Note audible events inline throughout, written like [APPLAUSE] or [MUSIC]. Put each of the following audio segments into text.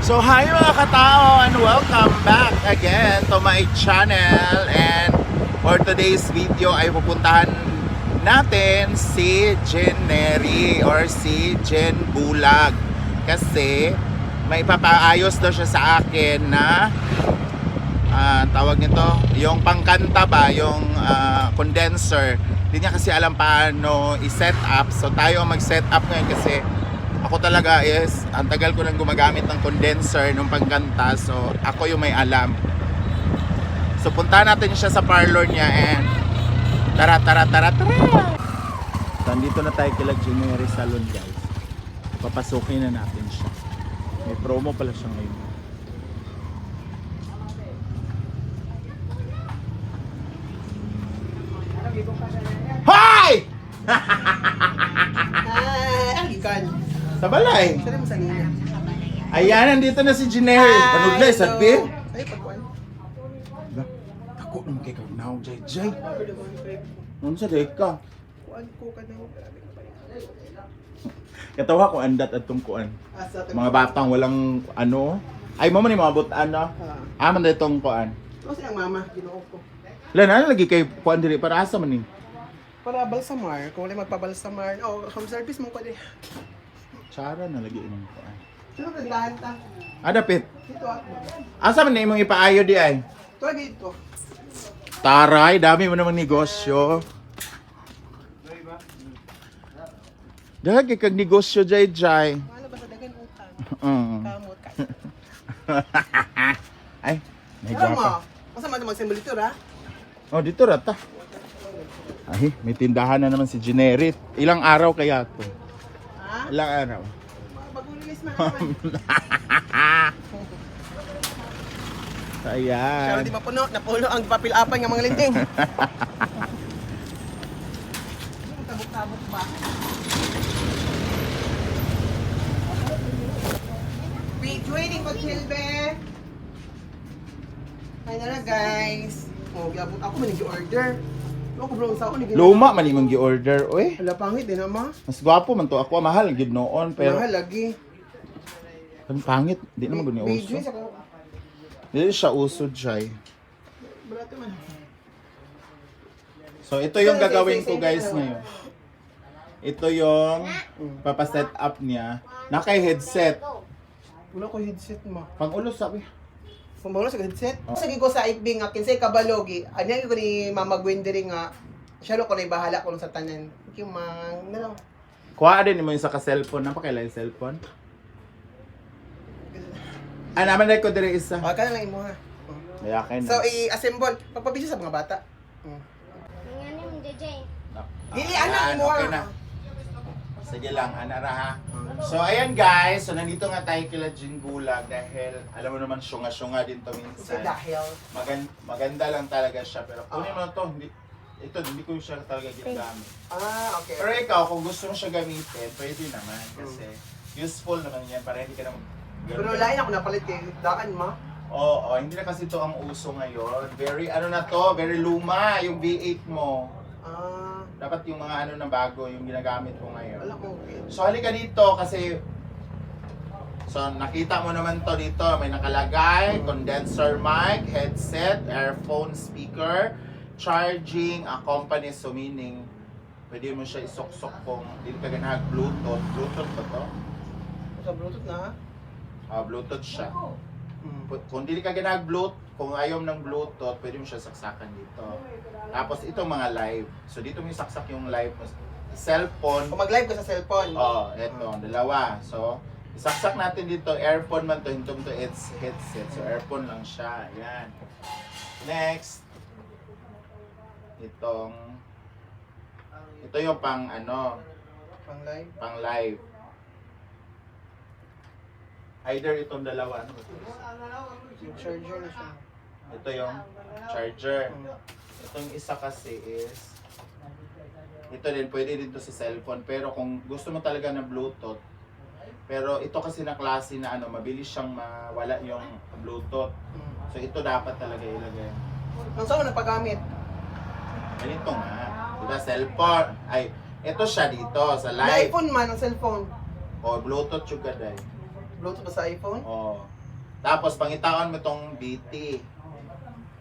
So hi mga katao and welcome back again to my channel. And for today's video ay pupuntahan natin si Jen Neri or si Jen Bulag. Kasi may papaayos daw siya sa akin na ah, tawag nito yung pangkanta ba yung ah, condenser. Hindi niya kasi alam paano i-set up. So tayo mag-set up ngayon kasi ako talaga is, ang tagal ko nang gumagamit ng condenser nung pangkanta. So, ako yung may alam. So, punta natin siya sa parlor niya and tara, tara, tara, tara! Nandito na tayo kila Jineri Salon, guys. Papasukin na natin siya. May promo pala siya ngayon. Hi! [LAUGHS] Sa balay. Saan mo sa? Ayan, nandito na si Jineri. Panood na, sabi. Ay, pagkuhan. Ako naman kay Kaunaw, Jay Jay. Ano sa ka? Kuhan ko ka na. [LAUGHS] Katawa ko andat at tungkuan. Ka. Mga batang walang ano. Ay, man yung mga butan no? Ah. Ah, man itong kuan. Ano silang mama? Ginoo ko. Lan, ano lagi kay kuan diri para asa man ni? Para balsamar. Kung wala magpabalsamar. Oh, home service mo ko. Tsara na lagi imong kuan. Sino ka dahan ta? Ah, dapit. Dito ako. Asa man ni imong ipaayo di ay? Ito lagi ito. Taray, dami mo namang negosyo. Dahil kag negosyo, Jay Jay. Ano ba sa dagan utang? Mm. Kamot ka. [LAUGHS] Ay, may gwapa. masa man mag-symbol dito ra? Oh, dito rata. Ay, may tindahan na naman si Generit. Ilang araw kaya to? Ilang araw? Mga bagong release man naman. Ayan. Siya di mapuno, napuno ang papil-apan ng mga linting. Tabok-tabok ba? Wait, waiting for Chilbe. Ay na na guys. Oh, gabot ako man order. Luma man imong gi-order, oy. Hala pangit din ama. Mas gwapo man to. Ako mahal gid noon pero Mahal lagi. ang pangit, di naman gud ni uso. Dili siya. Barato man. So ito yung gagawin ko guys ngayon. Ito yung papaset up niya. Naka headset. Wala ko headset mo. Pang ulo sabi. Pumawala sa headset. Sige ko sa ibing nga kinsay kabalogi. Ano ko ni Mama Gwen diri nga. Siya ko na bahala ko sa tanan. Thank you, mang. Ano? Kuha din mo yung sa ka-cellphone. Napakailan yung cellphone? Ah, naman na ko dire isa. Ah, kana lang imo ha. Oh. Na. So i-assemble pagpabisyo sa mga bata. Mm. Ano yung JJ? Dili ana imo okay na. Sige lang, anara ha. So ayan guys, so nandito nga tayo kila Jing Gulag dahil alam mo naman syunga-syunga din to Kasi minsan. dahil Magan- maganda lang talaga siya pero kunin mo to, hindi, ito hindi ko siya talaga ginagamit. ah okay. Pero ikaw, kung gusto mo siya gamitin, pwede naman kasi useful naman yan para hindi ka na Pero lain ako napalit kay daan ma. Oo, hindi na kasi to ang uso ngayon. Very ano na to, very luma yung V8 mo. Ah, Dapat yung mga ano na bago yung ginagamit ko ngayon. wala ko. okay. So halika dito kasi So nakita mo naman to dito, may nakalagay, condenser mic, headset, earphone speaker, charging, accompany so meaning pwede mo siya isok-sok kung hindi ka ganahag Bluetooth. Bluetooth ba to? Sa Bluetooth na. Ah, Bluetooth siya. Mm. Kung hindi ka ginag Bluetooth, kung ayaw ng Bluetooth, pwede mo siya saksakan dito. Tapos itong mga live. So dito mo isaksak yung live mo. Cellphone, Kung mag-live ka sa cellphone. Oh, eto, dalawa. So, isaksak natin dito, earphone man to, hintum to it's headset. So, earphone lang siya. Ayan. Next. Itong, ito yung pang ano, Pang live. pang live. Either itong dalawa, ano ba ito? Yung charger na siya. Ito yung charger. Mm. Itong isa kasi is, ito din, pwede din to sa cellphone. Pero kung gusto mo talaga ng Bluetooth, pero ito kasi na klase na ano, mabilis siyang mawala yung Bluetooth. So ito dapat talaga ilagay. Ang saan mo nagpagamit? Ganito nga. Diba, cellphone. Ay, ito siya dito, sa live. iPhone man, ang cellphone. O, Bluetooth yung gaday. Bluetooth ba sa iPhone? Oh. Tapos pangitaon mo tong BT.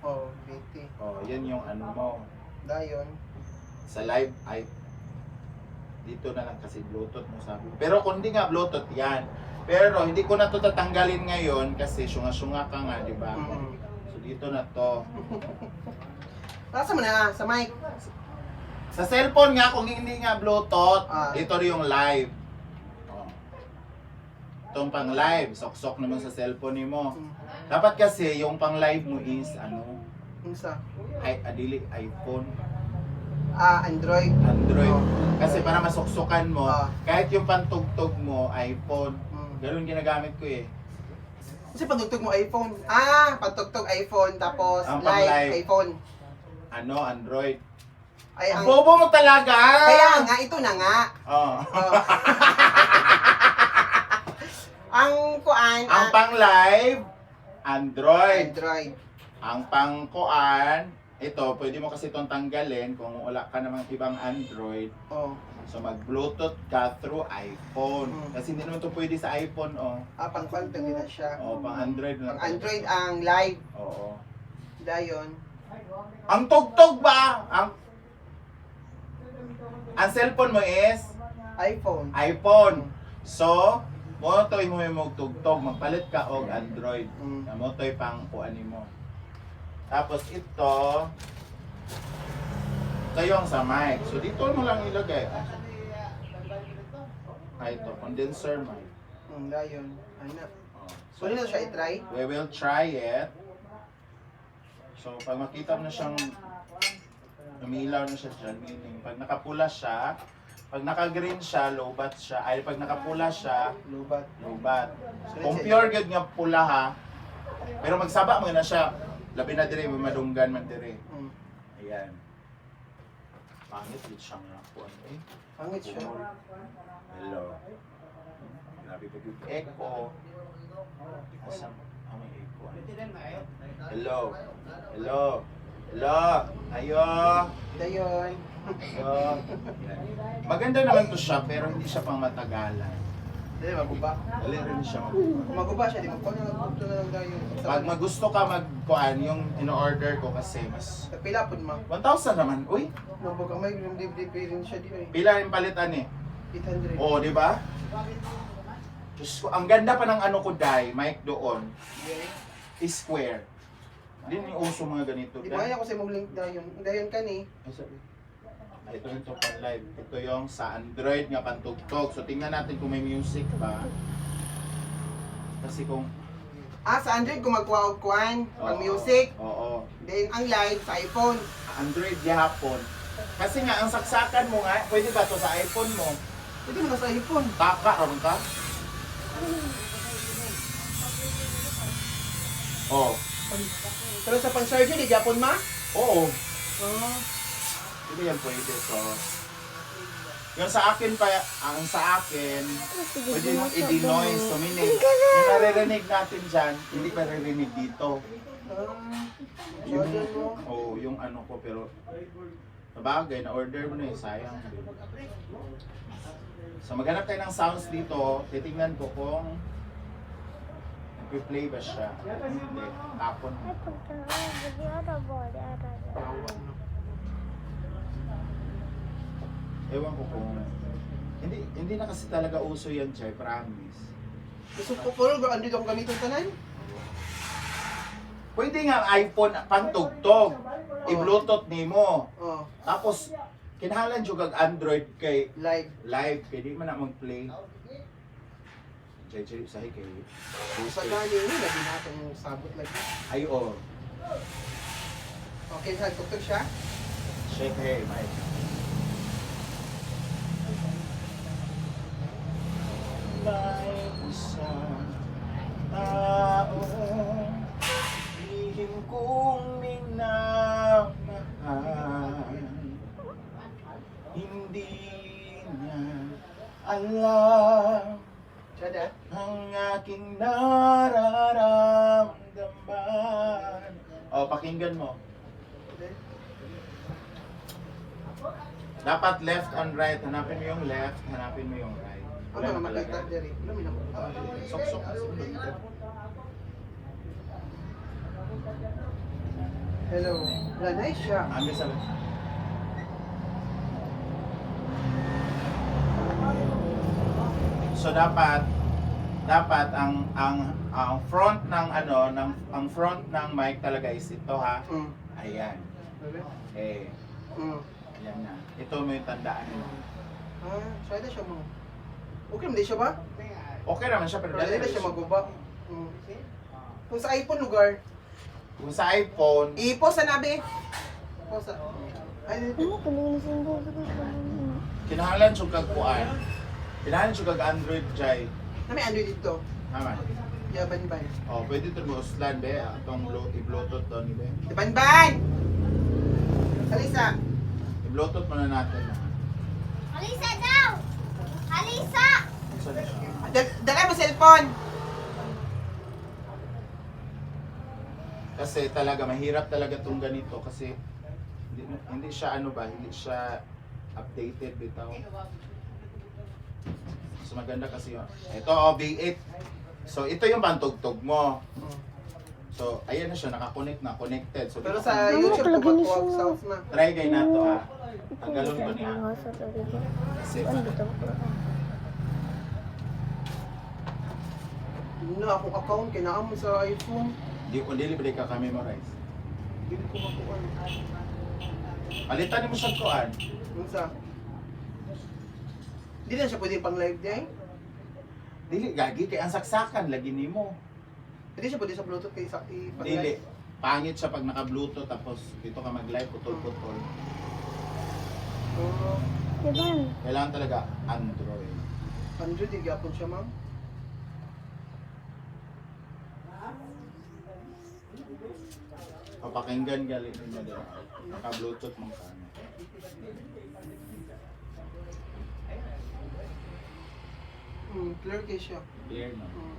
Oh, BT. Oh, yan yung ano mo. Dayon. Sa live ay dito na lang kasi Bluetooth mo sabi. Pero kung hindi nga Bluetooth yan. Pero hindi ko na to tatanggalin ngayon kasi syunga-syunga ka nga, di ba? Mm. So dito na to. [LAUGHS] Nasa mo na, sa mic. Sa cellphone nga, kung hindi nga Bluetooth, Ah. ito rin yung live. Oh. Itong pang live, sok-sok naman sa cellphone mo. Mm. Dapat kasi yung pang live mo is ano, Unsa? ay adili iPhone, Ah, Android. Android. Oh. Kasi para masuksukan mo, Ah. kahit yung pantugtog mo iPhone, Mm. ganun ginagamit ko eh. Kasi pagtugtog mo iPhone. Ah, pagtugtog iPhone tapos Ang live, pang-live. iPhone. Ano, Android. Ay, Ang bobo mo talaga! kaya nga, ito na nga. Oh. Oh. [LAUGHS] ang kuan, Ang ah, pang live, Android. Android. Ang pangkuan, ito, pwede mo kasi itong tanggalin kung wala ka namang ibang Android. Oh, So mag-Bluetooth ka through iPhone. Mm. Kasi hindi naman ito pwede sa iPhone, oh. ah, pang din na siya. Oh, pang Android na. Pang Android ang live. Oo. Dayon. Ang tugtog ba? Ang Ang cellphone mo is iPhone. iPhone. So, mo to mo yung magtugtog, magpalit ka og Android. Mm. Na mo to'y pang kuan mo. Tapos ito, ito yung sa mic. So dito mo lang ilagay. Ah, ito, condenser mic. Mm, dayon. Ana. Oh. So, dito siya i-try. We will try it. So, pag makita mo na siyang umiilaw na siya dyan, meaning pag nakapula siya, pag naka-green siya, low bat siya, ay pag nakapula siya, Lubat. low bat. So, Kung pure good nga pula ha, pero magsaba mo na siya, labi na dire, may madunggan man dire. Mm. Ayan. Pangit yun siyang nakuan eh. Pangit siya. Hello. Grabe pa yung echo. Asam, may echo. Hello. Hello. Hello. Ayo. Dayon. Ayo. Maganda naman to siya, pero hindi siya pang matagalan. Dili maguba. Dali rin siya Kung maguba siya, di pa na nagpunto na lang dayon. Pag magusto ka magkuan, yung in-order ko kasi mas Pila pud ma. 1,000 naman. Uy, Mabog ang may yung DVD rin siya di eh. pila yung palitan eh. 800. Oo, di ba? Diyos ko, ang ganda pa ng ano ko, Dai, mic doon, is square. Hindi ni uso mga ganito. Di ba ako sa mong link dayon. Dayon ka ni. Ay, sorry. Ah, ito ito pang live. Ito yung sa Android nga pantugtog. So tingnan natin kung may music ba. Kasi kung Ah, sa Android kung magkuha og kuan, pang Oo. music. Oo. Then ang live sa iPhone. Android gihapon. Kasi nga ang saksakan mo nga, pwede ba to sa iPhone mo? Pwede mo na sa iPhone. Taka ron ka? Oh. Pero sa pang-charger, di Japon ma? Oo. Oo. Hindi yan pwede. So, yung sa akin pa, ang sa akin, pwede mong i-denoise. Meaning, yung naririnig natin dyan, hindi pa ririnig dito. Ah, Yung, oh, yung ano ko, pero, sabagay, na-order mo na yun, sayang. So, maghanap tayo ng sounds dito. Titingnan ko kung nag-play ba siya. Hindi. Tapon. Ewan ko kung... Hindi hindi na kasi talaga uso yan, Jay. Promise. Gusto ko puro ba andito akong gamitin tanan? Pwede nga iPhone pantugtog. I-bluetooth nimo. Oh, Tapos, kinahanglan jud kag Android kay live. live kay di man na mag-play. Jay, Jay, sahi kay... Sa gani ni lagi na itong sabot lagi. Ay, oh. Okay, sa tuktok siya. Shake hey, Mike. May isang taong lihim kong minamahal Hindi niya alam ang aking nararamdaman O, pakinggan mo. Dapat left and right. Hanapin mo yung left, hanapin mo yung right. Ano na makita diri? Wala mi na makita. Sok sok. Hello. Wala na siya. Ami sa So dapat dapat ang ang ang front ng ano ng ang front ng mic talaga is ito ha. Mm. Ayan. Eh, Mm. ayan na. Ito mo yung tandaan mo. Ah, try na siya mo. Okay naman di siya ba? Okay naman siya pero dali dili na siya maguba. Mm. Kung sa iPhone lugar, Kung sa iPhone, i-post na nabi. Post na. Ay, Ano ka linisin ko? Ko, ano? kinahanglan siya kag kuan. Kinahanglan siya kag Android jay. na may Android dito. Tama. Yaban ban. Oh, pwede ito mo uslan be, atong Bluetooth, i-Bluetooth to ni be. Yaban ban! Alisa! I-Bluetooth muna natin. Alisa daw! Alisa! So, na siya. Dal- Dala mo cellphone! Kasi talaga mahirap talaga tong ganito kasi hindi, hindi siya ano ba, hindi siya updated bitaw. Mas maganda kasi yun. Ito oh, V8. So ito yung pantugtog mo. So ayan na siya nakakonect na, connected. So Pero dito sa YouTube niya magkuha siya. house na. try kay nato ah. Tanggalon ko niya. Sa ko. Kasi Ano ba ito? Yun na akong account, kinaan mo sa iPhone. di ko dili ba ka memorize. Hindi ko makuha. Palitan mo sa kuan. Yung sa... Hindi na siya pwede pang live day. Dili gagi kay ang saksakan lagi nimo. Hindi siya pwede sa Bluetooth kay sa i- Dili. Pangit siya pag naka-bluetooth tapos dito ka mag-live putol-putol. Oh, Diba? Kailangan talaga Android. Android, di gyapon siya ma'am. Papakinggan galing mo din. Naka-bluetooth mo ka. Hmm, clear kay siya. Clear no? Hmm.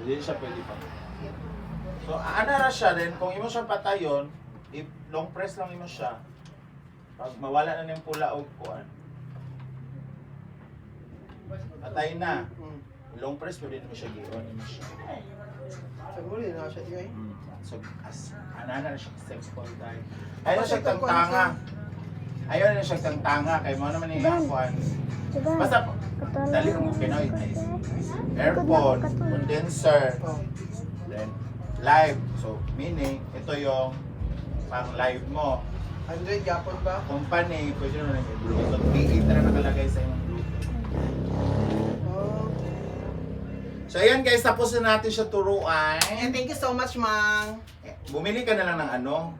Hindi siya pwede pa. So, ano ra siya din, kung imo siya patayon, if long press lang imo siya, pag mawala na ng pula o kuan, patay na. Hmm. Long press, pwede mo siya imo siya. Siguro din na siya di ay. Mm. So, as, anana na siya sex ball tayo. Ayun na siya tangtanga. Ayun na siya tangtanga, kay mo naman yung kuan. Diba? Basta, dali mo Pinoy. Airphone, condenser, Oh. then live. So, meaning, ito yung pang live mo. Android gyapon ba? Company, pwede naman yung Bluetooth. B8 na nakalagay sa yung Bluetooth. Oh. So, ayan guys, tapos na natin siya turuan. And thank you so much, Mang. Bumili ka na lang ng ano,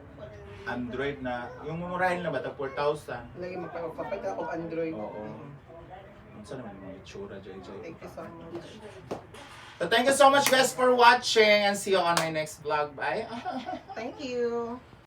Android na, yung mumurahin na ba, tag 4,000. Lagi magpapakita ako Android. Oo. Saan naman yung itsura, JJ? Thank you so much. So, thank you so much guys for watching and see you on my next vlog. Bye! [LAUGHS] Thank you.